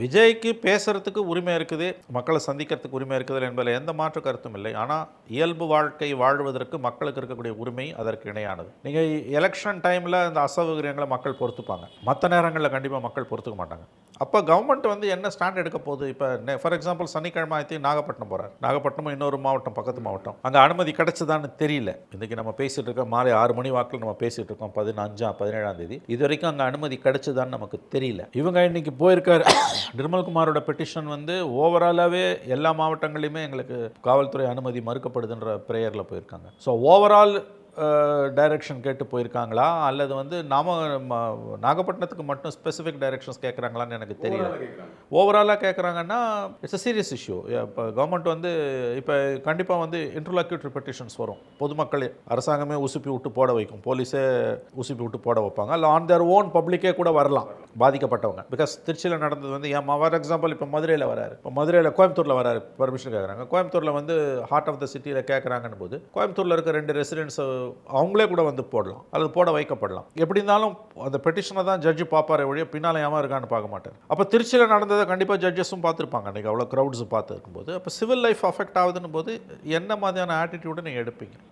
விஜய்க்கு பேசுகிறதுக்கு உரிமை இருக்குது மக்களை சந்திக்கிறதுக்கு உரிமை இருக்குது என்பதில் எந்த மாற்று கருத்தும் இல்லை. ஆனால் இயல்பு வாழ்க்கை வாழ்வதற்கு மக்களுக்கு இருக்கக்கூடிய உரிமை அதற்கு இணையானது. நீங்கள் எலெக்ஷன் டைமில் இந்த அசௌகரியங்களை மக்கள் பொறுத்துப்பாங்க. மற்ற நேரங்களில் கண்டிப்பாக மக்கள் பொறுத்துக்க மாட்டாங்க. அப்போ கவர்மெண்ட் வந்து என்ன ஸ்டாண்ட் எடுக்க போகுது? இப்போ ஃபார் எக்ஸாம்பிள் சனிக்கிழமை ஆயிரத்தி நாகப்பட்டினம் போகிறார் நாகப்பட்டினம் இன்னொரு மாவட்டம் பக்கத்து மாவட்டம். அங்கே அனுமதி கிடைச்சதான்னு தெரியல. இன்றைக்கி நம்ம பேசிகிட்டு இருக்கோம். மாலை ஆறு மணி வாக்கில் நம்ம பேசிகிட்டு இருக்கோம். பதினஞ்சாம் பதினேழாம் தேதி. இது வரைக்கும் அங்கே அனுமதி கிடச்சதான்னு நமக்கு தெரியல. இவங்க இன்றைக்கி போயிருக்காரு. நிர்மல்குமாரோட பெட்டிஷன் வந்து ஓவராலாகவே எல்லா மாவட்டங்களையுமே எங்களுக்கு காவல்துறை அனுமதி மறுக்கப்படுதுன்ற ப்ரேயரில் போயிருக்காங்க. ஸோ ஓவரால் டைரக்ஷன் கேட்டு போயிருக்காங்களா? அல்லது வந்து நாம நாகப்பட்டினத்துக்கு மட்டும் ஸ்பெசிஃபிக் டைரக்ஷன்ஸ் கேட்குறாங்களான்னு எனக்கு தெரியல. ஓவராலாக கேட்குறாங்கன்னா இட்ஸ் அ சீரியஸ் இஷ்யூ இப்போ கவர்மெண்ட் வந்து இப்போ கண்டிப்பாக வந்து இன்டர்லாக்யூட்டரி பெட்டிஷன்ஸ் வரும். பொதுமக்கள் அரசாங்கமே உசுப்பி விட்டு போட வைக்கும். போலீஸே உசுப்பி விட்டு போட வைப்பாங்க. இல்லை ஆன் தேர் ஓன் பப்ளிக்கே கூட வரலாம் பாதிக்கப்பட்டவங்க. பிகாஸ் திருச்சியில் நடந்தது வந்து ஏன் ஃபார் எக்ஸாம்பிள் இப்போ மதுரையில் வராரு. இப்போ மதுரையில் கோயம்புத்தூரில் வராரு பர்மிஷன் கேட்குறாங்க கோயம்புத்தூரில் வந்து ஹார்ட் ஆஃப் த சிட்டியில் கேட்குறாங்கன்னு போது கோயம்புத்தூரில் இருக்க ரெண்டு ரெசிடென்ட்ஸ் அவங்களே கூட வந்து போடலாம். அல்லது போட வைக்கப்படலாம். எப்படி இருந்தாலும் அந்த பெட்டிஷனை தான் ஜட்ஜி பார்ப்பாரே ஒழிய பின்னால் ஏமா இருக்கான்னு பார்க்க மாட்டார். அப்போ திருச்சியில் நடந்ததை கண்டிப்பாக ஜட்ஜஸும் பார்த்துருப்பாங்க. அன்றைக்கி அவ்வளோ க்ரௌட்ஸ் பார்த்துருக்கும்போது. அப்போ சிவில் லைஃப் அஃபெக்ட் ஆகுதுன்னு போது என்ன மாதிரியான ஆட்டிடியூடை நீங்கள் எடுப்பீங்க?